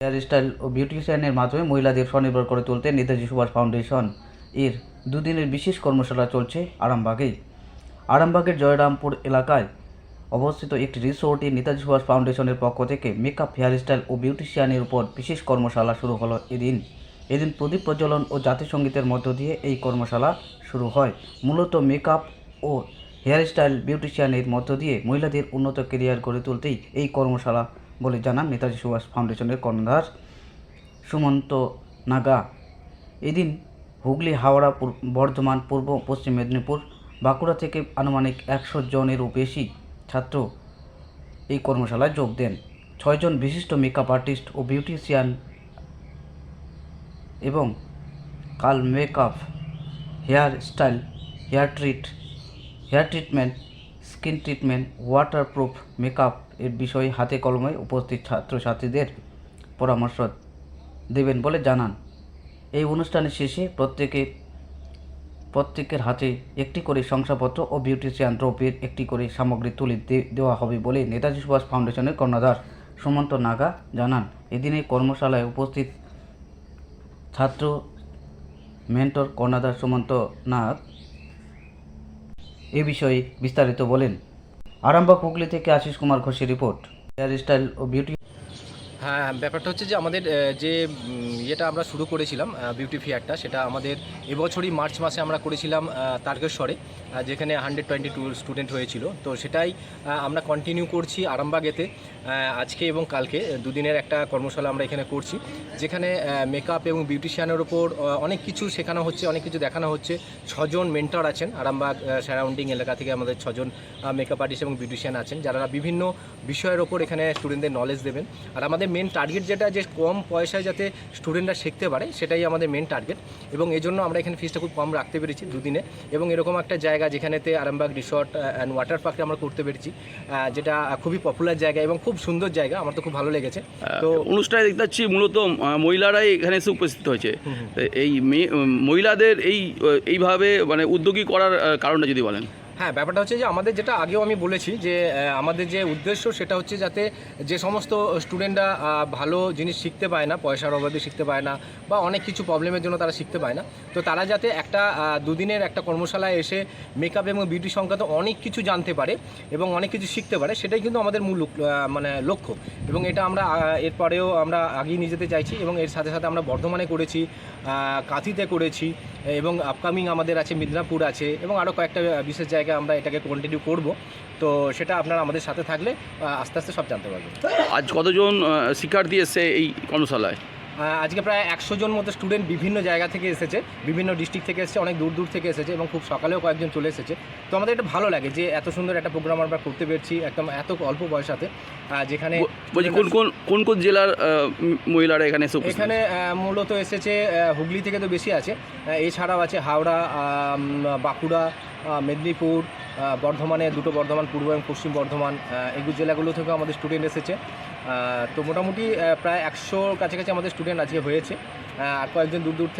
Hair style ও বিউটিশিয়ানের মাধ্যমে মহিলাদের স্বনির্ভর করে তুলতে নেতাজি সুভাষ ফাউন্ডেশন এর দুদিনের বিশেষ কর্মশালা চলছে আরামবাগেই আরামবাগের জয়রামপুর এলাকায় অবস্থিত একটি রিসোর্টে নেতাজি সুভাষ ফাউন্ডেশনের পক্ষ থেকে মেকআপ হেয়ার স্টাইল ও বিউটিশিয়ানের উপর বিশেষ কর্মশালা শুরু হলো এদিন। এদিন প্রদীপ প্রজ্বলন ও জাতিসঙ্গীতের মধ্য দিয়ে এই কর্মশালা শুরু হয়। মূলত মেকআপ ও হেয়ার স্টাইল বিউটিশিয়ানের মধ্য দিয়ে মহিলাদের উন্নত কেরিয়ার গড়ে তুলতেই এই কর্মশালা বলে জানান নেতাজি সুভাষ ফাউন্ডেশনের কর্ণধার সুমন্ত নাগা। এদিন হুগলি, হাওড়া বর্ধমান, পূর্ব, পশ্চিম মেদিনীপুর, বাঁকুড়া থেকে আনুমানিক একশো জনেরও বেশি ছাত্র এই কর্মশালায় যোগ দেন। ছয়জন বিশিষ্ট মেকআপ আর্টিস্ট ও বিউটিশিয়ান এবং কাল makeup hair style hair treat hair treatment skin treatment waterproof makeup এর বিষয়ে হাতে কলমে উপস্থিত ছাত্রছাত্রীদের পরামর্শ দেবেন বলে জানান। এই অনুষ্ঠানের শেষে প্রত্যেকে, প্রত্যেকের হাতে একটি করে শংসাপত্র ও বিউটিশিয়ান দ্রব্যের একটি করে সামগ্রী তুলে দেওয়া হবে বলে নেতাজি সুভাষ ফাউন্ডেশনের কর্ণধার সুমন্ত নাগা জানান। এদিন কর্মশালায় উপস্থিত ছাত্র মেন্টর কর্ণাধার সুমন্ত নাগ এ বিষয়ে বিস্তারিত বলেন। আরামবাগ হুগলি থেকে আশিস কুমার ঘোষের রিপোর্ট। হেয়ার স্টাইল ও বিউটি হ্যাঁ ব্যাপারটা হচ্ছে যে আমাদের যে ইয়েটা আমরা শুরু করেছিলাম বিউটি ফেয়ারটা সেটা আমাদের এবছরই মার্চ মাসে আমরা করেছিলাম তারকেশ্বরে যেখানে হান্ড্রেড টোয়েন্টি টু স্টুডেন্ট হয়েছিল। তো সেটাই আমরা কন্টিনিউ করছি আরামবাগেতে আজকে এবং কালকে দুদিনের একটা কর্মশালা আমরা এখানে করছি, যেখানে মেকআপ এবং বিউটিশিয়ানের ওপর অনেক কিছু শেখানো হচ্ছে, অনেক কিছু দেখানো হচ্ছে। ছজন মেন্টর আছেন আরামবাগ সারাউন্ডিং এলাকা থেকে আমাদের ছজন মেকআপ আর্টিস্ট এবং বিউটিশিয়ান আছেন, যারা বিভিন্ন বিষয়ের ওপর এখানে স্টুডেন্টদের নলেজ দেবেন। আর আমাদের মেন টার্গেট যেটা যে কম পয়সায় যাতে স্টুডেন্টরা শিখতে পারে সেটাই আমাদের মেন টার্গেট এবং এই জন্য আমরা এখানে ফিসটা খুব কম রাখতে পেরেছি দুদিনে। এবং এরকম একটা জায়গা যেখানেতে আরামবাগ রিসর্ট অ্যান্ড ওয়াটার পার্কে আমরা করতে পেরেছি যেটা খুবই পপুলার জায়গা এবং খুব সুন্দর জায়গা। আমার তো খুব ভালো লেগেছে। তো অনুষ্ঠানে দেখতে পাচ্ছি মূলত মহিলারাই এখানে এসে উপস্থিত হয়েছে। এই মহিলাদের এই এইভাবে মানে উদ্যোগী করার কারণটা যদি বলেন। হ্যাঁ ব্যাপারটা হচ্ছে যে আমাদের যেটা আগেও আমি বলেছি যে আমাদের যে উদ্দেশ্য সেটা হচ্ছে যাতে যে সমস্ত স্টুডেন্টরা ভালো জিনিস শিখতে পায় না, পয়সার অভাবে শিখতে পায় না বা অনেক কিছু প্রবলেমের জন্য তারা শিখতে পায় না। তো তারা যাতে একটা দুদিনের একটা কর্মশালায় এসে মেকআপ এবং বিউটি সংক্রান্ত অনেক কিছু জানতে পারে এবং অনেক কিছু শিখতে পারে, সেটাই কিন্তু আমাদের মূল মানে লক্ষ্য। এবং এটা আমরা এরপরেও আমরা আগিয়ে নিয়ে যেতে চাইছি এবং এর সাথে সাথে আমরা বর্ধমানে করেছি কাঁথিতে করেছি এবং আপকামিং আমাদের আছে, মিদনাপুর আছে এবং আরও কয়েকটা বিশেষ বিশেষ জায়গায় আমরা এটাকে কন্টিনিউ করব। তো সেটা আপনারা আমাদের সাথে থাকলে আস্তে আস্তে সব জানতে পারবেন। আজ কতজন শিক্ষার্থী এসছে এই কর্মশালায়? আজকে প্রায় একশো জন মতো স্টুডেন্ট বিভিন্ন জায়গা থেকে এসেছে বিভিন্ন ডিস্ট্রিক্ট থেকে এসেছে অনেক দূর দূর থেকে এসেছে এবং খুব সকালেও কয়েকজন চলে এসেছে। তো আমাদের এটা ভালো লাগে যে এত সুন্দর একটা প্রোগ্রাম আমরা করতে পেরেছি একদম এত অল্প বয়সাতে। যেখানে কোন কোন কোন কোন জেলার মহিলারা এখানে এসে এখানে মূলত এসেছে হুগলি থেকে তো বেশি আছে। এছাড়াও আছে হাওড়া বাঁকুড়া মেদিনীপুর বর্ধমানে, দুটো বর্ধমান, পূর্ব এবং পশ্চিম বর্ধমান এগুলো জেলাগুলো থেকেও আমাদের স্টুডেন্ট এসেছে। তো মোটামুটি প্রায় একশোর কাছাকাছি আমাদের স্টুডেন্ট আজকে হয়েছে। আর কয়েকজন দূর দূর থেকে